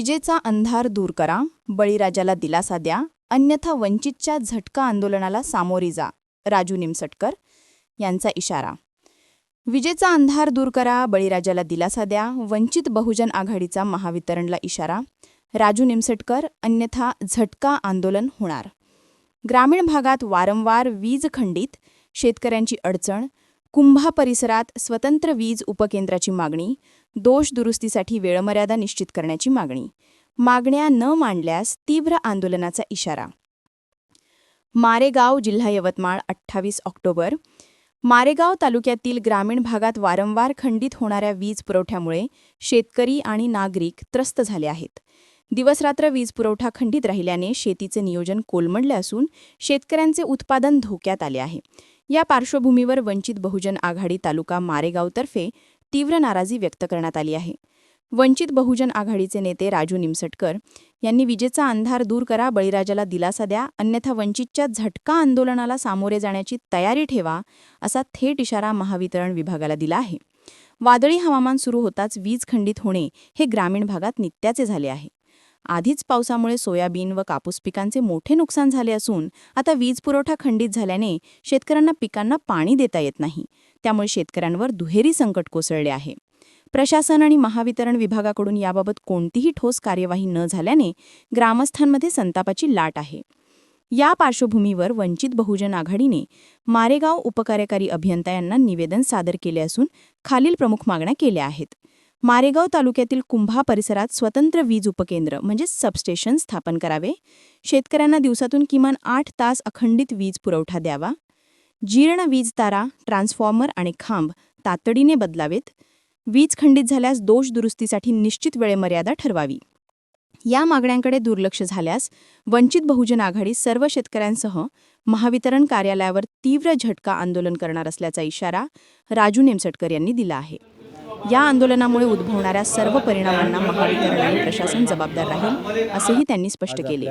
विजेचा अंधार दूर करा बळीराजाला दिलासा द्या अन्यथा वंचितच्या झटका आंदोलनाला सामोरी जा राजू निमसटकर यांचा इशारा. विजेचा अंधार दूर करा बळीराजाला दिलासा द्या वंचित बहुजन आघाडीचा महावितरणला इशारा राजू निमसटकर अन्यथा झटका आंदोलन होणार. ग्रामीण भागात वारंवार वीज खंडित शेतकऱ्यांची अडचण कुंभा परिसरात स्वतंत्र वीज उपकेंद्राची मागणी दोष दुरुस्तीसाठी वेळमर्यादा निश्चित करण्याची मागणी. मागण्या न मांडल्यास तीव्र आंदोलनाचा इशारा. मारेगाव जिल्हा यवतमाळ अठ्ठावीस ऑक्टोबर. मारेगाव तालुक्यातील ग्रामीण भागात वारंवार खंडित होणाऱ्या वीज पुरवठ्यामुळे शेतकरी आणि नागरिक त्रस्त झाले आहेत. दिवसरात्र वीज पुरवठा खंडित राहिल्याने शेतीचे नियोजन कोलमडले असून शेतकऱ्यांचे उत्पादन धोक्यात आले आहे. या पार्श्वभूमीवर वंचित बहुजन आघाडी तालुका मारेगावतर्फे तीव्र नाराजी व्यक्त करण्यात आली आहे. वंचित बहुजन आघाडीचे नेते राजू निमसटकर यांनी विजेचा अंधार दूर करा बळीराजाला दिलासा द्या अन्यथा वंचितच्या झटका आंदोलनाला सामोरे जाण्याची तयारी ठेवा असा थेट इशारा महावितरण विभागाला दिला आहे. वादळी हवामान सुरू होताच वीज खंडित होणे हे ग्रामीण भागात नित्याचे झाले आहे. आधीच पावसामुळे सोयाबीन व कापूस पिकांचे मोठे नुकसान झाले असून आता वीज पुरवठा खंडित झाल्याने शेतकऱ्यांना पिकांना पाणी देता येत नाही. त्यामुळे शेतकऱ्यांवर दुहेरी संकट कोसळले आहे. प्रशासन आणि महावितरण विभागाकडून याबाबत कोणतीही ठोस कार्यवाही न झाल्याने ग्रामस्थांमध्ये संतापाची लाट आहे. या पार्श्वभूमीवर वंचित बहुजन आघाडीने मारेगाव उपकार्यकारी अभियंता यांना निवेदन सादर केले असून खालील प्रमुख मागण्या केल्या आहेत. मारेगाव तालुक्यातील कुंभा परिसरात स्वतंत्र वीज उपकेंद्र म्हणजे सबस्टेशन स्थापन करावे. शेतकऱ्यांना दिवसातून किमान आठ तास अखंडित वीज पुरवठा द्यावा. जीर्ण वीज तारा ट्रान्सफॉर्मर आणि खांब तातडीने बदलावेत. वीज खंडित झाल्यास दोष दुरुस्तीसाठी निश्चित वेळेमर्यादा ठरवावी. या मागण्यांकडे दुर्लक्ष झाल्यास वंचित बहुजन आघाडी सर्व शेतकऱ्यांसह महावितरण कार्यालयावर तीव्र झटका आंदोलन करणार असल्याचा इशारा राजू नेमसटकर यांनी दिला आहे. या आंदोलनामुळे उद्भवणाऱ्या सर्व परिणामांना महावितरण आणि प्रशासन जबाबदार राहील असेही त्यांनी स्पष्ट केले.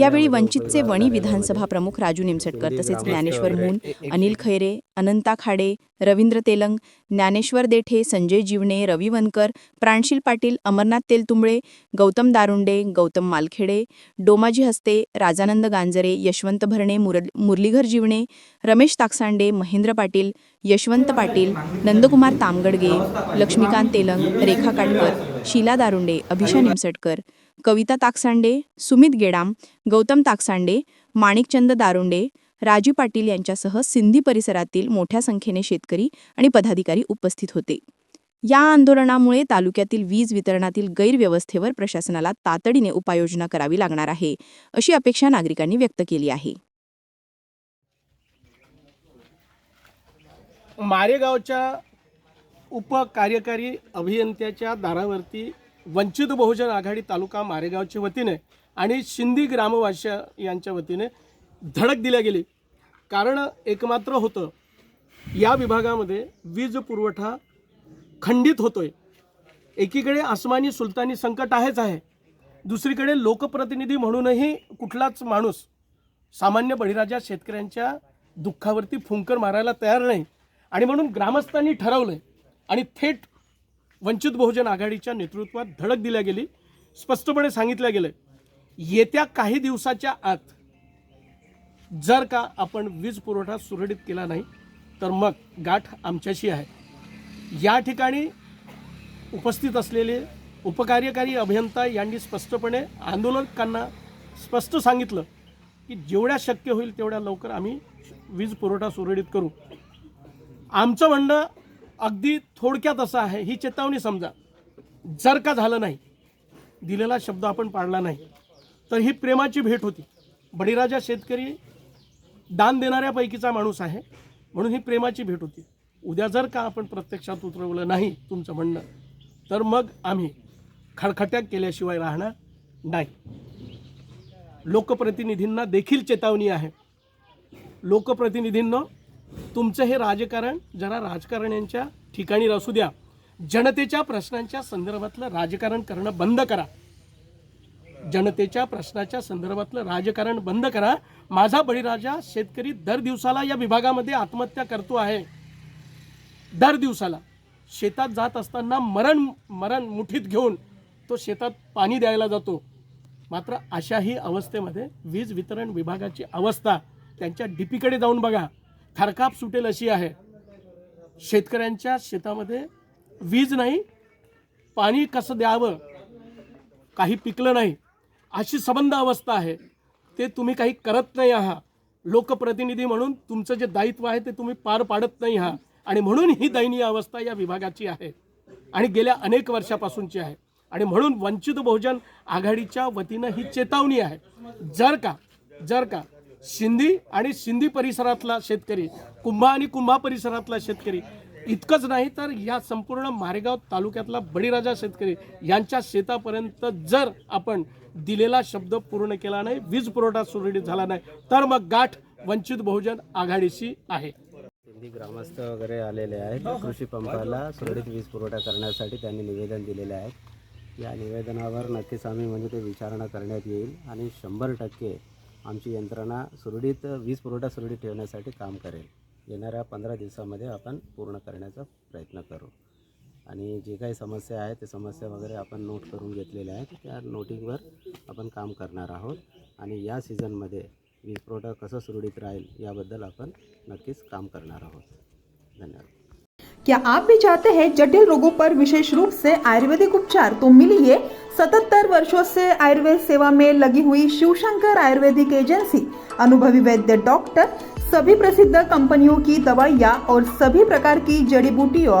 यावेळी वंचितचे वणी विधानसभा प्रमुख राजू निमसटकर तसेच ज्ञानेश्वर मून अनिल खैरे अनंता खाडे रवींद्र तेलंग ज्ञानेश्वर देठे संजय जीवणे रवी वनकर प्राणशील पाटील अमरनाथ तेलतुंबळे गौतम दारुंडे गौतम मालखेडे डोमाजी हस्ते राजानंद गांजरे यशवंत भरणे मुर मुरलीधर जीवणे रमेश ताकसांडे महेंद्र पाटील यशवंत पाटील नंदकुमार तामगडगे लक्ष्मीकांत तेलंग रेखा काटकर शीला दारुंडे अभिषा निमसटकर कविता ताकसांडे सुमित गेडाम गौतम ताकसांडे माणिकचंद दारुंडे राजू पाटील यांच्यासह सिंधी परिसरातील मोठ्या संख्येने शेतकरी आणि पदाधिकारी उपस्थित होते. या आंदोलनामुळे तालुक्यातील वीज वितरणातील गैरव्यवस्थेवर प्रशासनाला तातडीने उपाययोजना करावी लागणार आहे अशी अपेक्षा नागरिकांनी व्यक्त केली आहे. मारेगावच्या उपकार्यकारी अभियंत्याच्या दारावरती वंचित बहुजन आघाडी तालुका मारेगावच्या वतीने आणि शिंदी ग्रामवासी यांच्या वतीने धडक दिल्या गेली. कारण एकमात्र होतं या विभागामध्ये वीज पुरवठा खंडित होतोय. एकीकडे आसमानी सुलतानी संकट आहेच आहे. दुसरीकडे लोकप्रतिनिधी म्हणूनही कुठलाच माणूस सामान्य बळीराजा शेतकऱ्यांच्या दुःखावरती फुंकर मारायला तयार नाही. आणि म्हणून ग्रामस्थांनी ठरवलंय आणि थेट वंचित बहुजन आघाडीच्या नेतृत्वात धडक दिल्या गेली. स्पष्टपणे सांगितलं गेलं येत्या काही दिवसाच्या आत जर का आपण वीज पुरवठा सुरळीत केला नाही तर मग गाठ आमच्याशी आहे. या ठिकाणी उपस्थित असलेले उपकार्यकारी अभियंता यांनी स्पष्टपणे आंदोलकांना स्पष्ट सांगितलं की जेवढ्या शक्य होईल तेवढ्या लवकर आम्ही वीज पुरवठा सुरळीत करू. आमचं म्हणणं अगदी थोडक्यात असं आहे ही चेतावणी समजा. जर का झालं नाही दिलेला शब्द आपण पाळला नाही तर ही प्रेमाची भेट होती. बळीराजा शेतकरी दान देणाऱ्यापैकीचा माणूस आहे. म्हणून ही प्रेमाची भेट होती. उद्या जर का आपण प्रत्यक्षात उतरवलं नाही तुमचं म्हणणं तर मग आम्ही खडखट्याक केल्याशिवाय राहणार नाही. लोकप्रतिनिधींना देखील चेतावणी आहे. लोकप्रतिनिधींना तुमचं हे राजकारण जरा राजकारण्यांच्या ठिकाणी असू द्या. जनतेच्या प्रश्नांच्या संदर्भातलं राजकारण करणं बंद करा. जनतेच्या प्रश्नाच्या संदर्भातलं राजकारण बंद करा. माझा बळीराजा शेतकरी दर दिवसाला या विभागामध्ये आत्महत्या करतो आहे. दर दिवसाला. शेतात जात असताना मरण मरण मुठीत घेऊन तो शेतात पाणी द्यायला जातो. मात्र अशाही अवस्थेमध्ये वीज वितरण विभागाची अवस्था त्यांच्या डीपीकडे जाऊन बघा. थरकाप सुटेल अशी आहे. शेतकऱ्यांच्या शेतामध्ये वीज नाही. पाणी कसं द्यावं? काही पिकलं नाही. अशी संबंध अवस्था आहे. ते तुम्ही काही करत नाही आहात. लोकप्रतिनिधी म्हणून तुमचं जे दायित्व आहे ते तुम्ही पार पाडत नाही आहात. आणि म्हणून ही दयनीय अवस्था या विभागाची आहे. आणि गेल्या अनेक वर्षापासूनची आहे. आणि म्हणून वंचित बहुजन आघाडीच्या वतीनं ही चेतावणी आहे. जर का जर का सिंधी आणि सिंधी परिसरातला शेतकरी कुंभा आणि कुंभा परिसरातला शेतकरी इतकंच नाही तर या संपूर्ण मारेगाव तालुक्यातला बळीराजा शेतकरी यांच्या शेतापर्यंत जर आपण दिलेला शब्द पूर्ण केला नाही वीज पुरवठा सुरळीत झाला नाही. तर मग गाठ वंचित बहुजन आघाडीशी आहे. सिंधी ग्रामस्थ वगैरे आलेले आहेत. कृषी पंपाला सुरळीत वीज पुरवठा करण्यासाठी त्यांनी निवेदन दिलेले आहे. या निवेदनावर नक्कीच आम्ही म्हणजे ते विचारणा करण्यात येईल आणि शंभर टक्के आमची यंत्रणा सुरळीत वीज पुरवठा सुरळीत ठेवण्यासाठी काम करेल. येणाऱ्या पंधरा दिवसामध्ये आपण पूर्ण करण्याचा प्रयत्न करू. आणि जे काही समस्या आहे ते समस्या वगैरे आपण नोट करून घेतलेल्या आहेत. त्या नोटिंगवर आपण काम करणार आहोत. आणि या सीझनमध्ये वीज पुरवठा कसं सुरळीत राहील याबद्दल आपण नक्कीच काम करणार आहोत. धन्यवाद. क्या आप भी चाहते हैं जटिल रोगों पर विशेष रूप से आयुर्वेदिक उपचार? तो मिलिए 77 वर्षों से आयुर्वेद सेवा में लगी हुई शिवशंकर आयुर्वेदिक एजेंसी। अनुभवी वैद्य डॉक्टर सभी प्रसिद्ध कंपनियों की दवाइयाँ और सभी प्रकार की जड़ी बूटियों